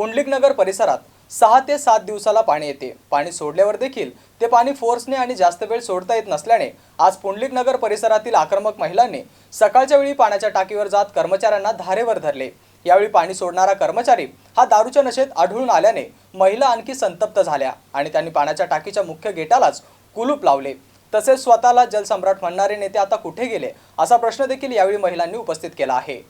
पुंडलिक नगर परिसरात सहा ते सात दिवसाला पाणी येते. पाणी सोडल्यावर देखील ते पाणी फोर्सने आणि जास्त वेळ सोडता येत नसल्याने आज पुंडलिक नगर परिसरातील आक्रमक महिलांनी सकाळच्या वेळी पाण्याच्या टाकीवर जात कर्मचाऱ्यांना धारेवर धरले. यावेळी पाणी सोडणारा कर्मचारी हा दारूच्या नशेत आढळून आल्याने महिला आणखी संतप्त झाल्या आणि त्यांनी पाण्याच्या टाकीच्या मुख्य गेटालाच कुलूप लावले. तसेच स्वतःला जलसम्राट म्हणणारे नेते आता कुठे गेले? असा प्रश्न देखील यावेळी महिलांनी उपस्थित केला आहे.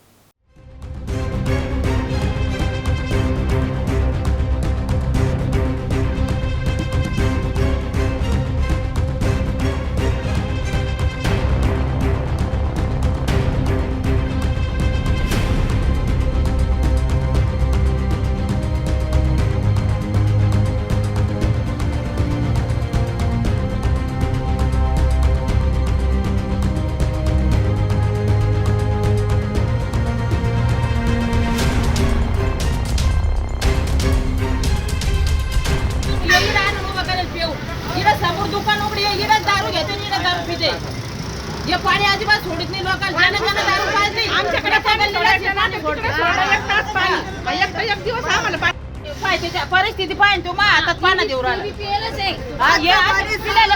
पिते. हे पाणी अजिबात सोडित नाही लोकांना. आमच्याकडे हे. त्याच्या परिस्थिती पाहिजे तू हातात पाणी देऊ राहिला. असं पिलेलं.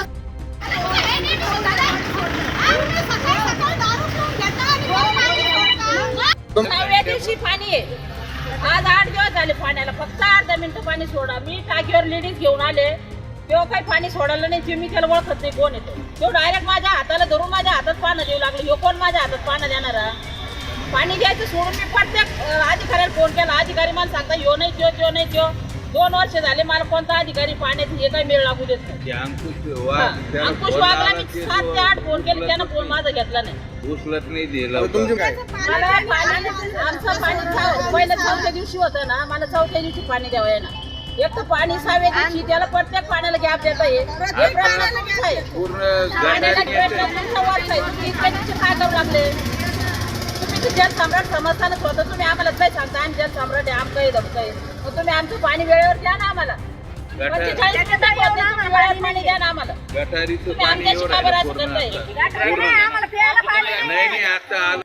सहाव्या दिवशी पाणी आहे. आज आठ दिवस झाले पाण्याला. फक्त अर्धा मिनिटं पाणी सोडा. मी टाकीवर लेडीज घेऊन आले. तेव्हा काही पाणी सोडलं नाही जे मी त्याला ओळखत नाही कोण येतो तो. डायरेक्ट माझ्या हाताला धरून माझ्या हातात पानं देऊ लागलं. ह्यो कोण माझ्या हातात पानं देणारा पाणी घ्यायचं सोडून मी प्रत्येक अधिकाऱ्याला फोन केला. अधिकारी मला सांगता ह्यो नाही त्यो त्यो नाही त्यो. दोन वर्ष झाले मला कोणता अधिकारी पाण्यात हे काही मेळ लागू देत नाही. अंकुश लावला मी सात ते आठ फोन केले त्यानं फोन माझा घेतला नाही. उचलत नाही दिलं मला पाणी आमचं पाणी पहिलं चौथ्या दिवशी होतं ना मला चौथ्या दिवशी पाणी द्यावं ना एक तर पाणी सहाव्या दिवशी त्याला प्रत्येक पाण्याला गॅप देता येईल. हे प्रश्न तुमचा आहे. पूर्ण पाण्याला प्रश्न. तुमचा तुम्ही इतक्या दिवशी काय करू लागले. तुम्ही तर जलसम्राट समजताना स्वतः तुम्ही आम्हाला काय सांगता? आम्ही जलसम्राट आहे आमचं धमकं आहे मग तुम्ही आमचं पाणी वेळेवर द्या ना आम्हाला. पंचेचाळीस वेळेवर पाणी द्या ना आम्हाला. गटारीचं तुम्ही पाणी आमच्याशी एवढं का बरं आहे असं पूर्ण करताय. आता. नाही नाही. आता आलं.